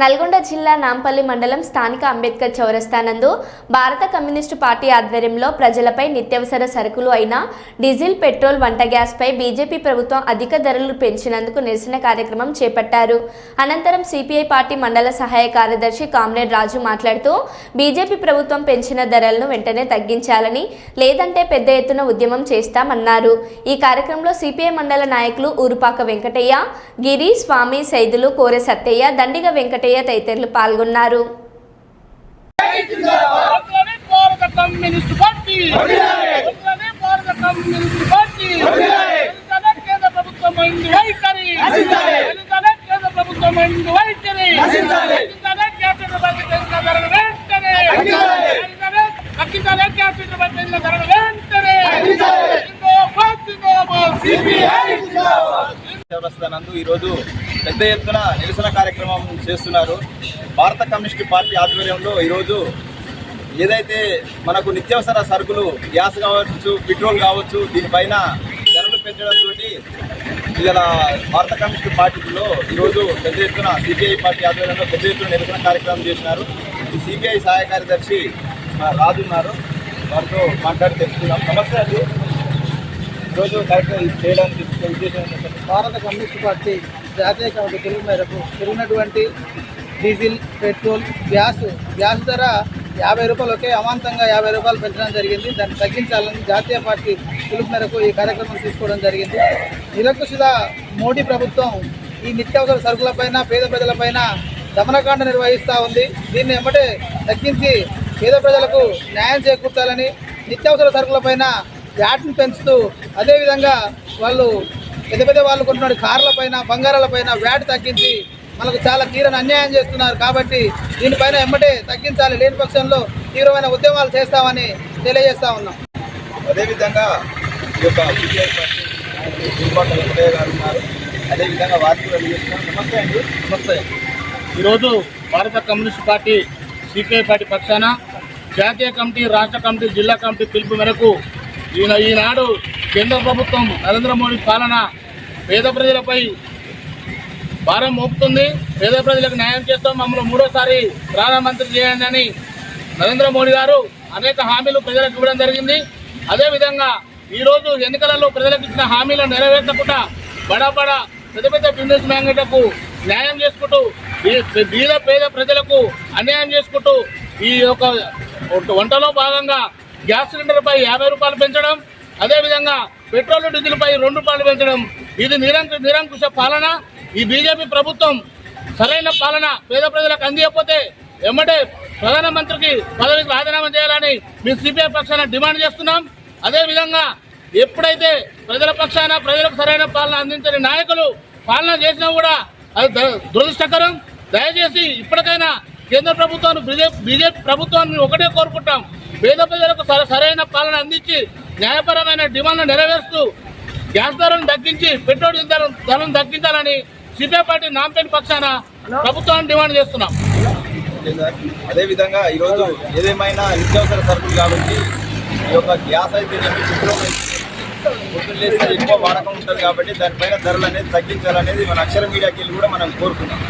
నల్గొండ జిల్లా నాంపల్లి మండలం స్థానిక అంబేద్కర్ చౌరస్థానందు భారత కమ్యూనిస్టు పార్టీ ఆధ్వర్యంలో ప్రజలపై నిత్యావసర సరుకులు అయిన డీజిల్ పెట్రోల్ వంట గ్యాస్పై బీజేపీ ప్రభుత్వం అధిక ధరలు పెంచినందుకు నిరసన కార్యక్రమం చేపట్టారు. అనంతరం సిపిఐ పార్టీ మండల సహాయ కార్యదర్శి కామ్రేడ్ రాజు మాట్లాడుతూ బీజేపీ ప్రభుత్వం పెంచిన ధరలను వెంటనే తగ్గించాలని లేదంటే పెద్ద ఎత్తున ఉద్యమం చేస్తామన్నారు. ఈ కార్యక్రమంలో సిపిఐ మండల నాయకులు ఊరుపాక వెంకటయ్య గిరి స్వామి సైదులు కోరె సత్తయ్య దండిగ వెంకటయ్య తదితరులు పాల్గొన్నారు. వందనే వెంటనే వెంటనే ఈరోజు పెద్ద ఎత్తున నిరసన కార్యక్రమం చేస్తున్నారు. భారత కమ్యూనిస్ట్ పార్టీ ఆధ్వర్యంలో ఈరోజు ఏదైతే మనకు నిత్యావసర సరుకులు గ్యాస్ కావచ్చు పెట్రోల్ కావచ్చు దీనిపైన ధరలు పెంచడంతో ఇలా భారత కమ్యూనిస్ట్ పార్టీలో ఈరోజు పెద్ద ఎత్తున సిపిఐ పార్టీ ఆధ్వర్యంలో పెద్ద ఎత్తున నిరసన కార్యక్రమం చేసినారు. ఈ సిపిఐ సహాయ కార్యదర్శి రాజున్నారు వారితో మాట్లాడి తెలుసుకున్నాం నమస్తే అండి. ఈరోజు కార్యక్రమం చేయడానికి భారత కమ్యూనిస్ట్ పార్టీ జాతీయ కమిటీ పిలుపు మేరకు పెరిగినటువంటి డీజిల్ పెట్రోల్ గ్యాస్. గ్యాస్ ధర యాభై రూపాయలు ఒకే అమాంతంగా యాభై రూపాయలు పెంచడం జరిగింది. దాన్ని తగ్గించాలని జాతీయ పార్టీ పిలుపు మేరకు ఈ కార్యక్రమం తీసుకోవడం జరిగింది. నిరంకుశిత మోడీ ప్రభుత్వం ఈ నిత్యావసర సరుకులపైన పేద ప్రజలపైన దమనకాండ నిర్వహిస్తూ ఉంది. దీన్ని ఎమ్మటే తగ్గించి పేద ప్రజలకు న్యాయం చేకూర్చాలని నిత్యావసర సరుకులపైన వ్యాట్ను పెంచుతూ అదేవిధంగా వాళ్ళు పెద్ద పెద్ద వాళ్ళు కొంటున్న కార్ల పైన బంగారాల పైన వ్యాట్ తగ్గించి మనకు చాలా తీరని అన్యాయం చేస్తున్నారు. కాబట్టి దీనిపైన ఎమ్మటే తగ్గించాలి. లేని పక్షంలో తీవ్రమైన ఉద్యమాలు చేస్తామని తెలియజేస్తా ఉన్నాం. అదేవిధంగా ఈ యొక్క సిపిఐ పార్టీ దుర్బాట వెంకటయ్య గారు ఉన్నారు. అదేవిధంగా వారికి కూడా తెలియజేస్తున్నాం నమస్తే అండి. నమస్తే. ఈరోజు భారత కమ్యూనిస్ట్ పార్టీ సిపిఐ పార్టీ పక్షాన జాతీయ కమిటీ రాష్ట్ర కమిటీ జిల్లా కమిటీ పిలుపు మేరకు ఈయన ఈనాడు కేంద్ర ప్రభుత్వం నరేంద్ర మోడీ పాలన పేద ప్రజలపై భారం మోపుతుంది. పేద ప్రజలకు న్యాయం చేస్తాం. మమ్మల్ని మూడోసారి ప్రధానమంత్రి చేయండి అని నరేంద్ర మోడీ గారు అనేక హామీలు ప్రజలకు ఇవ్వడం జరిగింది. అదేవిధంగా ఈరోజు ఎన్నికలలో ప్రజలకు ఇచ్చిన హామీలను నెరవేర్చకుండా బడా బడా పెద్ద పెద్ద బిజినెస్ మ్యాన్లకు న్యాయం చేసుకుంటూ ఈ బీద పేద ప్రజలకు అన్యాయం చేసుకుంటూ ఈ యొక్క వంటలో భాగంగా గ్యాస్ సిలిండర్పై యాభై రూపాయలు పెంచడం అదేవిధంగా పెట్రోల్ డీజిల్పై రెండు రూపాయలు పెంచడం. ఇది నిరంకు నిరంకుశ పాలన. ఈ బీజేపీ ప్రభుత్వం సరైన పాలన పేద ప్రజలకు అందియకపోతే ఎమ్మటే ప్రధానమంత్రికి పదవికి రాజీనామా చేయాలని మేము సిపిఐ పక్షాన డిమాండ్ చేస్తున్నాం. అదేవిధంగా ఎప్పుడైతే ప్రజల పక్షాన ప్రజలకు సరైన పాలన అందించని నాయకులు పాలన చేసినా కూడా అది ద- దురదృష్టకరం. దయచేసి ఇప్పటికైనా కేంద్ర ప్రభుత్వాన్ని బీజేపీ ప్రభుత్వాన్ని ఒకటే కోరుకుంటాం. పేద ప్రజలకు సర- సరైన పాలన అందించి న్యాయపరమైన డిమాండ్లు నెరవేరుస్తూ గ్యాస్ ధరలను తగ్గించి పెట్రోల్ డీజిల్ ధర- ధరలను తగ్గించాలని సిపిఐ పార్టీ నాంపేట పక్షాన ప్రభుత్వాన్ని డిమాండ్ చేస్తున్నాం. అదేవిధంగా ఈరోజు ఏదేమైనా నిత్యావసర సరుకులు కాబట్టి ఈ యొక్క గ్యాస్ అయితే పెట్రోల్ అయితే పొద్దున్న లేస్తే ఎక్కువ వాడకం ఉంటుంది కాబట్టి దానిపైన ధరలు అనేది తగ్గించాలనేది మన అక్షర మీడియాకి వెళ్ళి కూడా మనం కోరుకున్నాం